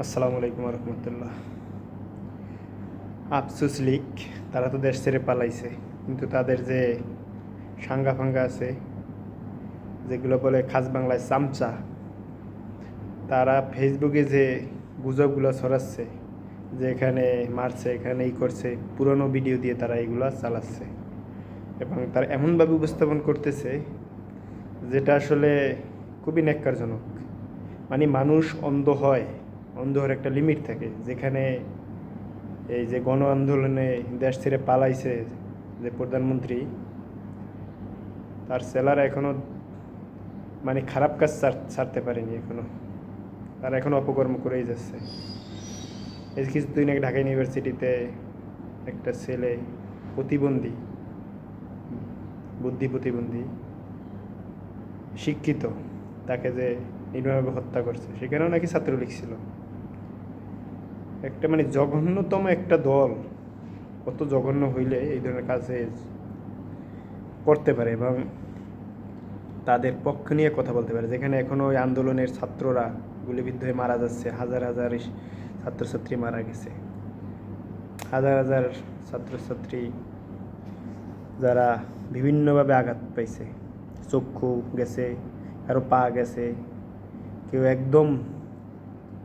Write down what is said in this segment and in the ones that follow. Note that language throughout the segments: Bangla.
আসসালামু আলাইকুম রহমতুল্লাহ। আফসুস লীগ, তারা তো দেশ ছেড়ে পালাইছে, কিন্তু তাদের যে সাঙ্গা ফাঙ্গা আছে, যেগুলো বলে খাস বাংলায় চামচা, তারা ফেসবুকে যে গুজবগুলো ছড়াচ্ছে, যে এখানে মারছে, এখানে এই করছে, পুরনো ভিডিও দিয়ে তারা এগুলো চালাচ্ছে। এবং তারা এমনভাবে উপস্থাপন করতেছে, যেটা আসলে খুবই ন্যাক্কারজনক। মানে মানুষ অন্ধ হয় অন্ধ হওয়ার একটা লিমিট থাকে। যেখানে এই যে গণ আন্দোলনে দেশ ছেড়ে পালাইছে যে প্রধানমন্ত্রী, তার সেলারা এখনও মানে খারাপ কাজ ছাড়তে পারেনি এখনও। তারা এখনও অপকর্ম করেই যাচ্ছে। এই কিছুদিন আগে ঢাকা ইউনিভার্সিটিতে একটা ছেলে প্রতিবন্ধী, বুদ্ধি প্রতিবন্ধী, শিক্ষিত, তাকে যে নির্মমভাবে হত্যা করছে, সেখানেও নাকি ছাত্রলীগ ছিল। একটা মানে জঘন্যতম একটা দল কত জঘন্য হইলে এই ধরনের কাজে করতে পারে এবং তাদের পক্ষ নিয়ে কথা বলতে পারে। যেখানে এখনও ওই আন্দোলনের ছাত্ররা গুলিবিদ্ধ হয়ে মারা যাচ্ছে। হাজার হাজার ছাত্রছাত্রী মারা গেছে। হাজার হাজার ছাত্রছাত্রী যারা বিভিন্নভাবে আঘাত পাইছে। চক্ষু গেছে, কারও পা গেছে, কেউ একদম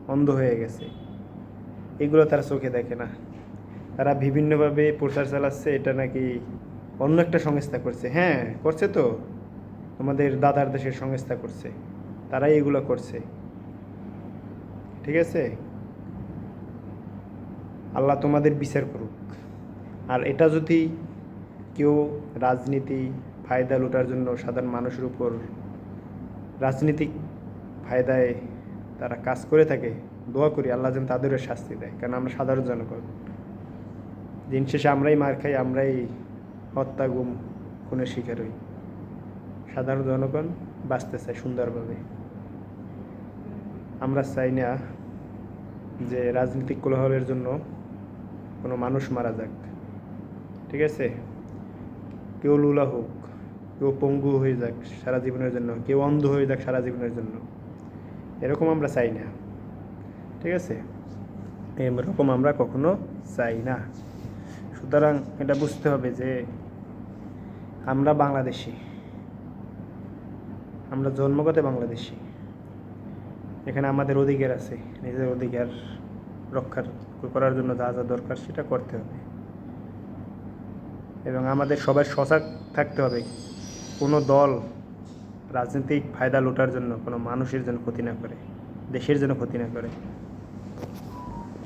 অন্ধ হয়ে গেছে। এগুলো তারা চোখে দেখে না। তারা বিভিন্নভাবে প্রচার চালাচ্ছে, এটা নাকি অন্য একটা সংস্থা করছে। হ্যাঁ করছে তো। আমাদের দাদার দেশের সংস্থা করছে। তারাই এগুলো করছে। ঠিক আছে? আল্লাহ তোমাদের বিচার করুক। আর এটা যদি কেউ রাজনীতি ফায়দা লুটার জন্য সাধারণ মানুষের উপর রাজনীতিক ফায়দায় তারা কাজ করে থাকে, দোয়া করি আল্লাহ যেন তাদেরও শাস্তি দেয়, কারণ আমরা সাধারণ জনগণ। দিন শেষে আমরাই মার খাই, আমরাই হত্যা, গুম, খুনের শিকার হই। সাধারণ জনগণ বাঁচতে চায় সুন্দরভাবে। আমরা চাই না যে রাজনৈতিক কোলাহলের জন্য কোনো মানুষ মারা যাক। ঠিক আছে? কেউ লুলা হোক, কেউ পঙ্গু হয়ে যাক সারা জীবনের জন্য, কেউ অন্ধ হয়ে যাক সারা জীবনের জন্য। এরকম আমরা চাই না। ঠিক আছে? এরকম আমরা কখনো চাই না। সুতরাং এটা বুঝতে হবে যে আমরা বাংলাদেশি। আমরা জন্মগত বাংলাদেশি। এখানে আমাদের অধিকার আছে, নিজের অধিকার রক্ষার করার জন্য যা যা দরকার সেটা করতে হবে। এবং আমাদের সবার সজাগ থাকতে হবে। কোনো দল রাজনৈতিক ফায়দা লোটার জন্য কোনো মানুষের জন্য ক্ষতি না করে, দেশের জন্য ক্ষতি না করে।